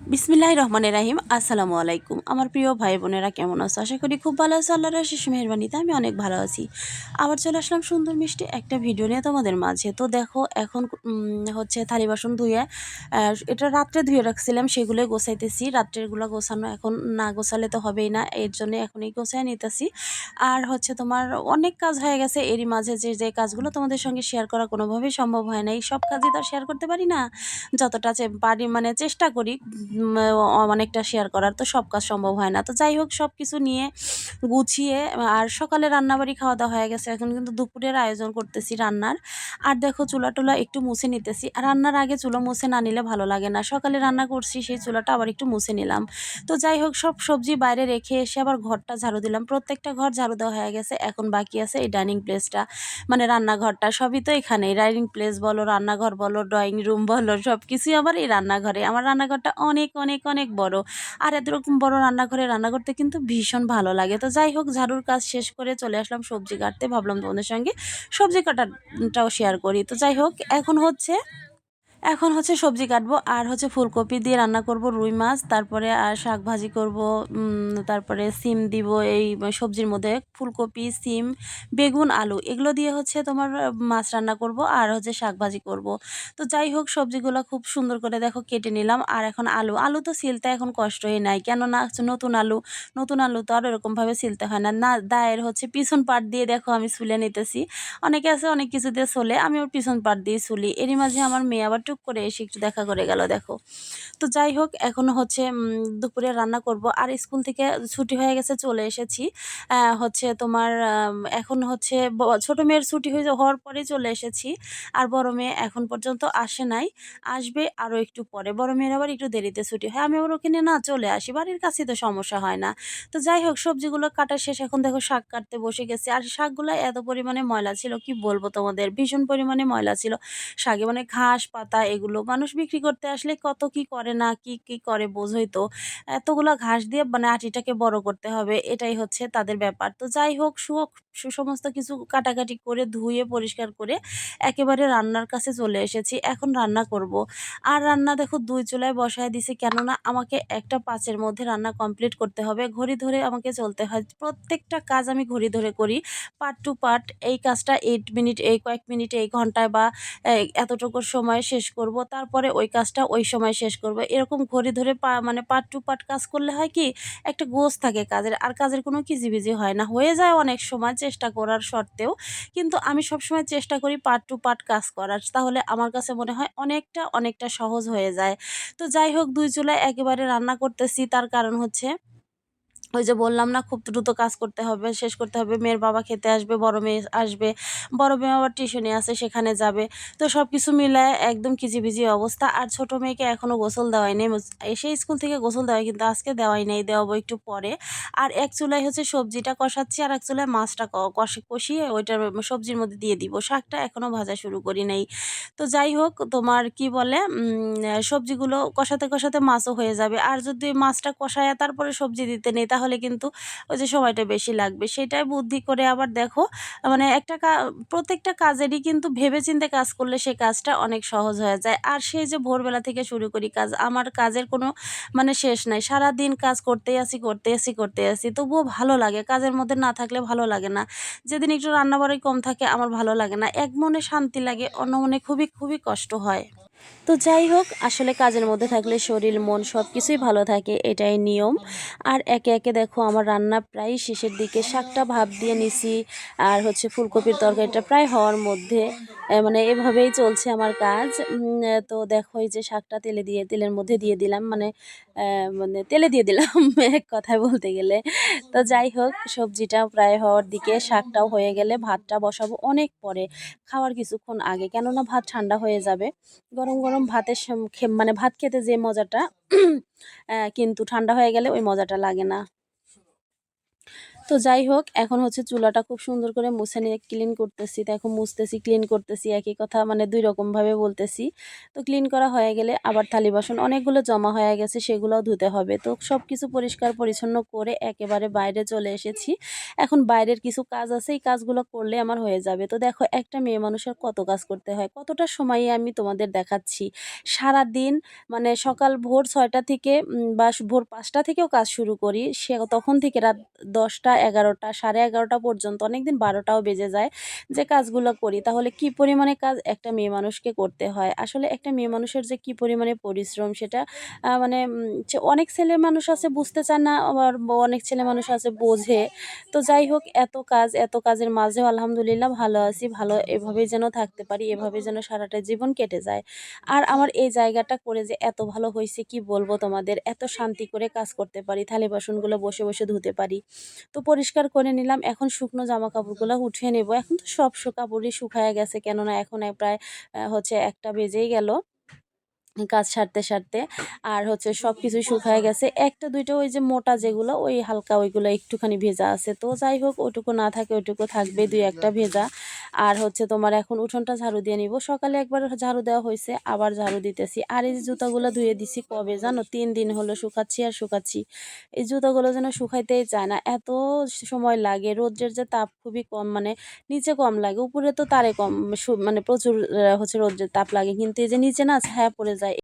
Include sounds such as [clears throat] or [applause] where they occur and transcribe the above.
বিসমিল্লাহ রহমানের রাহিম, আসসালামু আলাইকুম। আমার প্রিয় ভাই বোনেরা, কেমন আছো? আশা করি খুব ভালো আছো। আল্লাহর শেষ মেহরবানিতে আমি অনেক ভালো আছি। আবার চলে আসলাম সুন্দর মিষ্টি একটা ভিডিও নিয়ে তোমাদের মাঝে। তো দেখো, এখন হচ্ছে থালি বাসন ধুয়ে এটা রাত্রে ধুয়ে রাখছিলাম, সেগুলো গোছাইতেছি। রাত্রেরগুলো গোছানো এখন না গোছালে তো হবেই না, এর জন্য এখনই গোছায় নিতেছি। আর হচ্ছে তোমার অনেক কাজ হয়ে গেছে, এরই মাঝে যে যে কাজগুলো তোমাদের সঙ্গে শেয়ার করা কোনোভাবেই সম্ভব হয় না। এই সব কাজই তো শেয়ার করতে পারি না। যতটা পারি মানে চেষ্টা করি অনেকটা শেয়ার করার তো সব কাজ সম্ভব হয় না। তো যাই হোক সব কিছু নিয়ে গুছিয়ে, আর সকালে রান্নাবাড়ি খাওয়া দাওয়া হয়ে গেছে। এখন কিন্তু দুপুরের আয়োজন করতেছি রান্নার। আর দেখো চুলা টুলা একটু মুছে নিতেছি। আর রান্নার আগে চুলো মুছে না নিলে ভালো লাগে না। সকালে রান্না করছি, সেই চুলাটা আবার একটু মুছে নিলাম। তো যাই হোক, সব সবজি বাইরে রেখে এসে আবার ঘরটা ঝাড়ু দিলাম। প্রত্যেকটা ঘর ঝাড়ু দেওয়া হয়ে গেছে। এখন বাকি আছে এই ডাইনিং প্লেসটা মানে রান্নাঘরটা সবই তো এখানে ডাইনিং প্লেস বলো, রান্নাঘর বলো ড্রয়িং রুম বলো সব কিছুই আমার এই রান্নাঘরে। আমার রান্নাঘরটা অনেক অনেক অনেক অনেক বড়। আর এরকম বড় রান্নাঘরে রান্না করতে কিন্তু ভীষণ ভালো লাগে। তো যাই হোক, ঝাড়ুর কাজ শেষ করে চলে আসলাম সবজি কাটতে। ভাবলাম তোমাদের সঙ্গে সবজি কাটাটাও শেয়ার করি। তো যাই হোক, এখন হচ্ছে এখন হচ্ছে সবজি কাটবো, আর হচ্ছে ফুলকপি দিয়ে রান্না করব, রুই মাছ, তারপরে আর শাক ভাজি করব তারপরে সিম দিব, এই সবজির মধ্যে ফুলকপি, সিম, বেগুন, আলু, এগুলো দিয়ে হচ্ছে তোমার মাছ রান্না করব, আর হচ্ছে শাক ভাজি করব। তো যাই হোক, সবজিগুলো খুব সুন্দর করে দেখো কেটে নিলাম, আর এখন আলু আলু তো সিলতে এখন কষ্টই নাই, কেননা নতুন আলু নতুন আলু তো আর এরকমভাবে সিলতে হয় না। না, দায়ের হচ্ছে পিছন পাট দিয়ে দেখো আমি সুলে নিতেছি, অনেকে আছে অনেক কিছু দিয়ে চলে আমি ওর পিছন পাট দিয়ে চুলি এরই মাঝে আমার মেয়ে আবার টুক করে এসে একটু দেখা করে গেল, দেখো। তো যাই হোক, এখন হচ্ছে দুপুরে রান্না করব। আর স্কুল থেকে ছুটি হয়ে গেছে, চলে এসেছি। হচ্ছে তোমার এখন হচ্ছে ছোট মেয়ের ছুটি হয়ে হওয়ার পরে চলে এসেছি। আর বড় মেয়ে এখন পর্যন্ত আসে নাই। আসবে আরও একটু পরে। বড় মেয়ের আবার একটু দেরিতে ছুটি হয়। আমি আবার ওখানে না চলে আসি। বাড়ির কাছে তো সমস্যা হয় না। তো যাই হোক, সবজিগুলো কাটা শেষ। এখন দেখো শাক কাটতে বসে গেছি। আর শাকগুলো এত পরিমাণে ময়লা ছিল, কি বলব তোমাদের? ভীষণ পরিমাণে ময়লা ছিল। শাকে মানে ঘাস, পাতা এগুলো। মানুষ বিক্রি করতে আসলে কত কি করে না কি কি করে বোঝই তো। এতগুলো ঘাস দিয়ে মানে আটিটাকে বড় করতে হবে, এটাই হচ্ছে তাদের ব্যাপার। তো যাই হোক সু সু সমস্ত কিছু কাটাকাটি করে, ধুয়ে, পরিষ্কার করে একেবারে রান্নার কাছে চলে এসেছি। এখন রান্না করব। আর রান্না দেখো দুই চুলায় বসায় দিছি, কেননা আমাকে একটা পাঁচের মধ্যে রান্না কমপ্লিট করতে হবে। ঘড়ি ধরে আমাকে চলতে হয়। প্রত্যেকটা কাজ আমি ঘড়ি ধরে করি। পার্ট টু পার্ট এই কাজটা এইট মিনিট এই কয়েক মিনিট এই ঘন্টায় বা, এই এতটুকু সময় শেষ করব, তারপরে ওই কাজটা ওই সময় শেষ করব। এরকম ঘড়ি ধরে পা মানে পার্ট টু পার্ট কাজ করলে হয় কি, একটা গোছ থাকে কাজের, আর কাজের কোনো কিজিবিজি হয় না। হয়ে যায় অনেক সময় চেষ্টা করার সত্ত্বেও, কিন্তু আমি সবসময় চেষ্টা করি পার্ট টু পার্ট কাজ করার। তাহলে আমার কাছে মনে হয় অনেকটা অনেকটা সহজ হয়ে যায়। তো যাই হোক, দুই চুলায় একেবারে রান্না করতেছি, তার কারণ হচ্ছে ওই যে বললাম না, খুব দ্রুত কাজ করতে হবে, শেষ করতে হবে। মেয়ের বাবা খেতে আসবে, বড় মেয়ে আসবে, বড় মেয়ে আবার টিউশনে আছে, সেখানে যাবে। তো সব কিছু মিলায় একদম কিচিবিজি অবস্থা। আর ছোট মেয়েকে এখনও গোসল দেওয়াই নেই। এসে স্কুল থেকে গোসল দেওয়াই, কিন্তু আজকে দেওয়াই নেই, দেওয়াবো একটু পরে। আর এক চুলায় হচ্ছে সবজিটা কষাচ্ছি, আর এক চুলায় মাছটা কষে কষিয়ে ওইটার সবজির মধ্যে দিয়ে দিব। শাকটা এখনও ভাজা শুরু করি নাই। তো যাই হোক, তোমার কি বলে সবজিগুলো কষাতে কষাতে মাছও হয়ে যাবে। আর যদি মাছটা কষায় তারপরে সবজি দিতে নেই তাহলে কিন্তু ওই যে সময়টা বেশি লাগবে। সেটাই বুদ্ধি করে আবার দেখো মানে একটা প্রত্যেকটা কাজেরই কিন্তু ভেবেচিন্তে কাজ করলে সেই কাজটা অনেক সহজ হয়ে যায়। আর সেই যে ভোরবেলা থেকে শুরু করি কাজ, আমার কাজের কোনো মানে শেষ নাই। সারা দিন কাজ করতেই আসি, করতে আসি করতে আসি, তবুও ভালো লাগে। কাজের মধ্যে না থাকলে ভালো লাগে না। যেদিন একটু রান্নাবাড়ি কম থাকে, আমার ভালো লাগে না। এক মনে শান্তি লাগে, অন্য মনে খুবই খুবই কষ্ট হয়। তো যাই হোক, আসলে কাজের মধ্যে থাকলে শরীর, মন সব কিছুই ভালো থাকে, এটাই নিয়ম। আর একে একে দেখো, আমার রান্না প্রায় শেষের দিকে শাকটা ভাপ দিয়ে নিছি, আর হচ্ছে ফুলকপির তরকারিটা প্রায় হওয়ার মধ্যে মানে এভাবেই চলছে আমার কাজ। তো দেখো, এই যে শাকটা তেলে দিয়ে, তেলের মধ্যে দিয়ে দিলাম মানে মানে তেলে দিয়ে দিলাম, [laughs] এক কথায় বলতে গেলে। তো যাই হোক সবজিটা প্রায় হওয়ার দিকে, শাকটাও হয়ে গেলে ভাতটা বসাবো অনেক পরে, খাওয়ার কিছুক্ষণ আগে, কেননা ভাত ঠান্ডা হয়ে যাবে, গরম গরম গরম ভাতের মানে ভাত খেতে যে মজাটা [clears throat] কিন্তু ঠান্ডা হয়ে গেলে ওই মজাটা লাগে না। তো যাই হোক, এখন হচ্ছে চুলাটা খুব সুন্দর করে মুছে নিয়ে ক্লিন করতেছি। তো এখন মুছতেছি ক্লিন করতেছি, একই কথা মানে দুই রকমভাবে বলতেছি। তো ক্লিন করা হয়ে গেলে আবার থালি বাসন অনেকগুলো জমা হয়ে গেছে, সেগুলোও ধুতে হবে। তো সব কিছু পরিষ্কার পরিচ্ছন্ন করে একেবারে বাইরে চলে এসেছি। এখন বাইরের কিছু কাজ আছে, এই কাজগুলো করলে আমার হয়ে যাবে। তো দেখো, একটা মেয়ে মানুষের কত কাজ করতে হয়, কতটা সময়ে আমি তোমাদের দেখাচ্ছি। সারা দিন মানে সকাল ভোর ছয়টা থেকে বা ভোর পাঁচটা থেকেও কাজ শুরু করি, সে তখন থেকে রাত দশটা এগারোটা, সাড়ে এগারোটা পর্যন্ত, অনেকদিন বারোটাও বেজে যায় যে কাজগুলো করি। তাহলে কি পরিমাণে কাজ একটা মেয়ে মানুষকে করতে হয়? আসলে একটা মেয়ে মানুষের যে কি পরিমাণে পরিশ্রম সেটা মানে অনেক ছেলে মানুষ আছে বুঝতে চায় না, আবার অনেক ছেলে মানুষ আছে বোঝে। তো যাই হোক, এত কাজ, এত কাজের মাঝেও আলহামদুলিল্লাহ ভালো আছি, ভালো এভাবে যেন থাকতে পারি এভাবে যেন সারাটা জীবন কেটে যায়। আর আমার এই জায়গাটা করে যে এত ভালো হয়েছে কি বলব তোমাদের? এত শান্তি করে কাজ করতে পারি, থালি বাসনগুলো বসে বসে ধুতে পারি। তো পরিষ্কার করে নিলাম। এখন শুকনো জামা কাপড়গুলো উঠিয়ে নেব। এখন তো সব কাপড়ই শুকায় গেছে, কেননা এখন প্রায় হচ্ছে একটা বেজেই গেল কাজ সারতে সারতে। আর হচ্ছে সব কিছু শুকায় গেছে। একটা, দুইটা ওই যে মোটা যেগুলো, ওই হালকা ওইগুলো একটুখানি ভেজা আছে। তো যাই হোক ওইটুকু না থাকে ওইটুকু থাকবে, দুই একটা ভেজা। আর হচ্ছে তোমার এখন উঠোনটা ঝাড়ু দিয়ে নিব। সকালে একবার ঝাড়ু দেওয়া হয়েছে, আবার ঝাড়ু দিতেছি। আর এই জুতাগুলো ধুয়ে দিছি কবে জানো? তিন দিন হলো শুকাচ্ছি আর শুকাচ্ছি। এই জুতাগুলো যেন শুকাইতেই চায় না। এত সময় লাগে, রোদ্রের যে তাপ খুবই কম মানে নিচে কম লাগে, উপরে তো তারে কম মানে প্রচুর হচ্ছে রোদ্রের তাপ লাগে। কিন্তু এই যে নিচে না ছায়া পড়ে যায়।